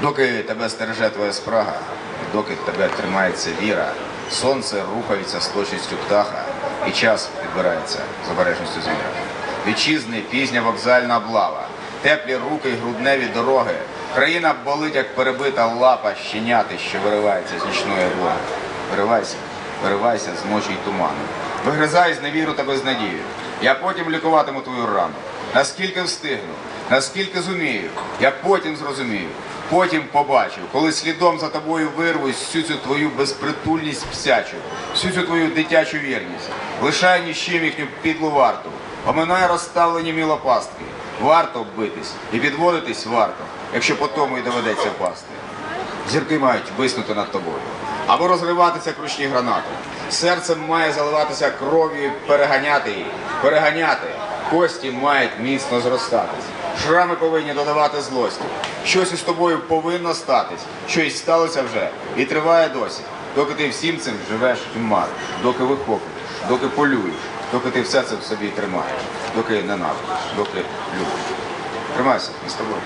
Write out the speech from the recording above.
Доки тебе стереже твоя спрага, доки тебе тримається віра, сонце рухається з точністю птаха, і час підбирається з обережністю звіра. Вітчизни, пізня вокзальна облава, теплі руки й грудневі дороги. Країна болить, як перебита лапа щеняти, що виривається з нічної облоги. Виривайся, виривайся з ночі й туману. Вигризай з невіру та безнадію. Я потім лікуватиму твою рану. Наскільки встигну, наскільки зумію, я потім зрозумію. Потім побачив, коли слідом за тобою вирвусь всю цю твою безпритульність псячу, всю цю твою дитячу вірність. Лишай ніщим їхню підлу варту, оминай розставлені мілопастки. Варто битись і підводитись варто, якщо по тому й доведеться пасти. Зірки мають виснути над тобою. Або розриватися кручні гранати. Серцем має заливатися кров'ю переганяти її. Переганяти. Кості мають міцно зростатись. Шрами повинні додавати злості. Щось із тобою повинно статись, щось сталося вже і триває досі. Доки ти всім цим живеш і мариш, доки вихоплюєш, доки полюєш, доки ти все це в собі тримаєш, доки ненавидиш, доки любиш. Тримайся, ми з тобою.